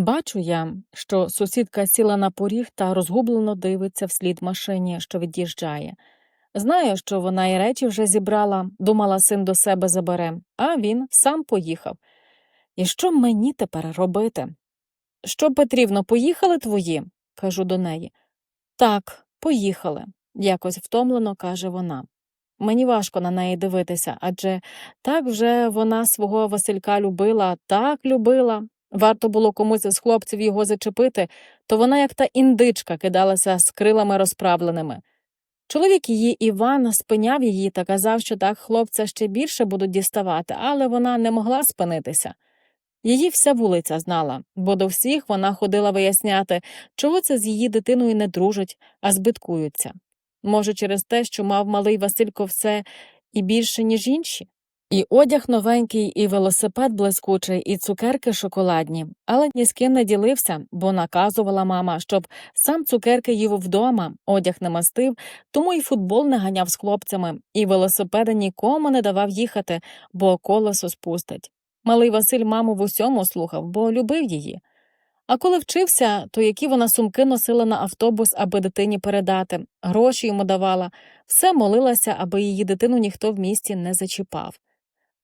Бачу я, що сусідка сіла на поріг та розгублено дивиться вслід машині, що від'їжджає. Знаю, що вона і речі вже зібрала, думала, син до себе забере, а він сам поїхав. І що мені тепер робити? Що, Петрівно, поїхали твої? кажу до неї. Так, поїхали, якось втомлено каже вона. Мені важко на неї дивитися, адже так вже вона свого Василька любила, так любила. Варто було комусь з хлопців його зачепити, то вона, як та індичка, кидалася з крилами розправленими. Чоловік її Іван спиняв її та казав, що так хлопця ще більше будуть діставати, але вона не могла спинитися. Її вся вулиця знала, бо до всіх вона ходила виясняти, чого це з її дитиною не дружать, а збиткуються. Може, через те, що мав малий Василько все і більше, ніж інші? І одяг новенький, і велосипед блискучий, і цукерки шоколадні, але ні з ким не ділився, бо наказувала мама, щоб сам цукерки їв вдома, одяг не мастив, тому і футбол не ганяв з хлопцями, і велосипеда нікому не давав їхати, бо колесо спустить. Малий Василь маму в усьому слухав, бо любив її. А коли вчився, то які вона сумки носила на автобус, аби дитині передати, гроші йому давала, все молилася, аби її дитину ніхто в місті не зачіпав.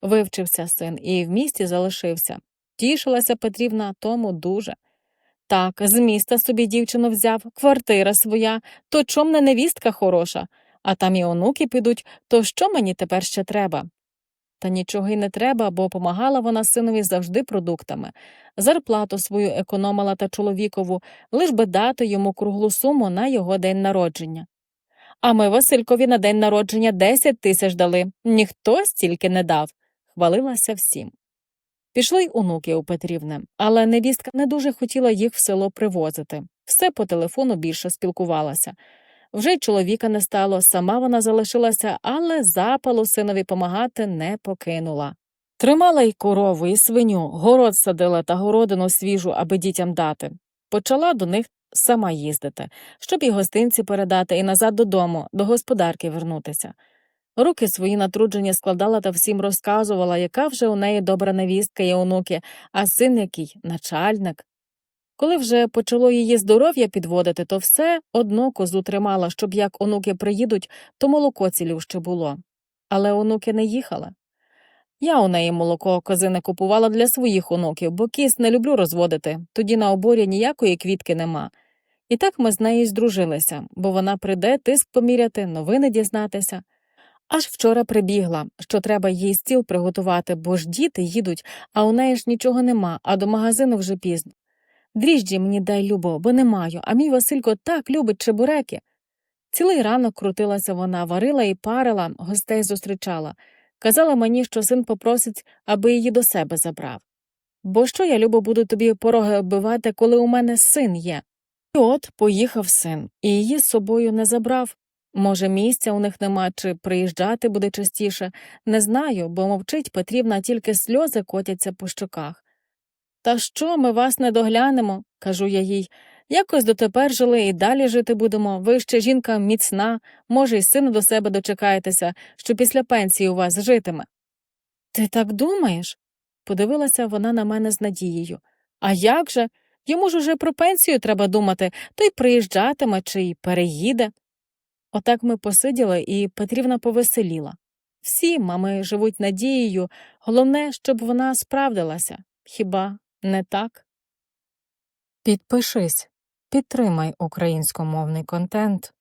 Вивчився син і в місті залишився. Тішилася Петрівна тому дуже. Так, з міста собі дівчину взяв, квартира своя, то чом не невістка хороша, а там і онуки підуть, то що мені тепер ще треба? Та нічого й не треба, бо помагала вона синові завжди продуктами. Зарплату свою економила та чоловікову, лиш би дати йому круглу суму на його день народження. А ми Василькові на день народження 10 тисяч дали, ніхто стільки не дав, хвалилася всім. Пішли й онуки у Петрівне, але невістка не дуже хотіла їх в село привозити. Все по телефону більше спілкувалася. Вже й чоловіка не стало, сама вона залишилася, але запалу синові помагати не покинула. Тримала й корову, і свиню, город садила та городину свіжу, аби дітям дати. Почала до них сама їздити, щоб і гостинці передати, і назад додому, до господарки вернутися. Руки свої натруджені складала та всім розказувала, яка вже у неї добра невістка і онуки, а син який начальник. Коли вже почало її здоров'я підводити, то все одно козу тримала, щоб як онуки приїдуть, то молоко цілюще було. Але онуки не їхали. Я у неї молоко кози не купувала для своїх онуків, бо кіс не люблю розводити, тоді на оборі ніякої квітки нема. І так ми з нею здружилися, бо вона прийде тиск поміряти, новини дізнатися. Аж вчора прибігла, що треба їй стіл приготувати, бо ж діти їдуть, а у неї ж нічого нема, а до магазину вже пізно. Дріжджі мені дай любо, бо не маю, а мій Василько так любить чебуреки. Цілий ранок крутилася вона, варила і парила, гостей зустрічала. Казала мені, що син попросить, аби її до себе забрав. Бо що я, любо, буду тобі пороги оббивати, коли у мене син є? І от поїхав син, і її з собою не забрав. Може, місця у них нема, чи приїжджати буде частіше, не знаю, бо мовчить Петрівна, тільки сльози котяться по щоках. Та що ми вас не доглянемо, кажу я їй. Якось дотепер жили і далі жити будемо. Ви ще жінка міцна, може, й сина до себе дочекаєтеся, що після пенсії у вас житиме. Ти так думаєш? подивилася вона на мене з надією. А як же? Йому ж уже про пенсію треба думати, то й приїжджатиме чи й переїде. Отак ми посиділи, і Петрівна повеселіла. Всі мами живуть надією, головне, щоб вона справдилася. Хіба не так? Підпишись, підтримай українськомовний контент.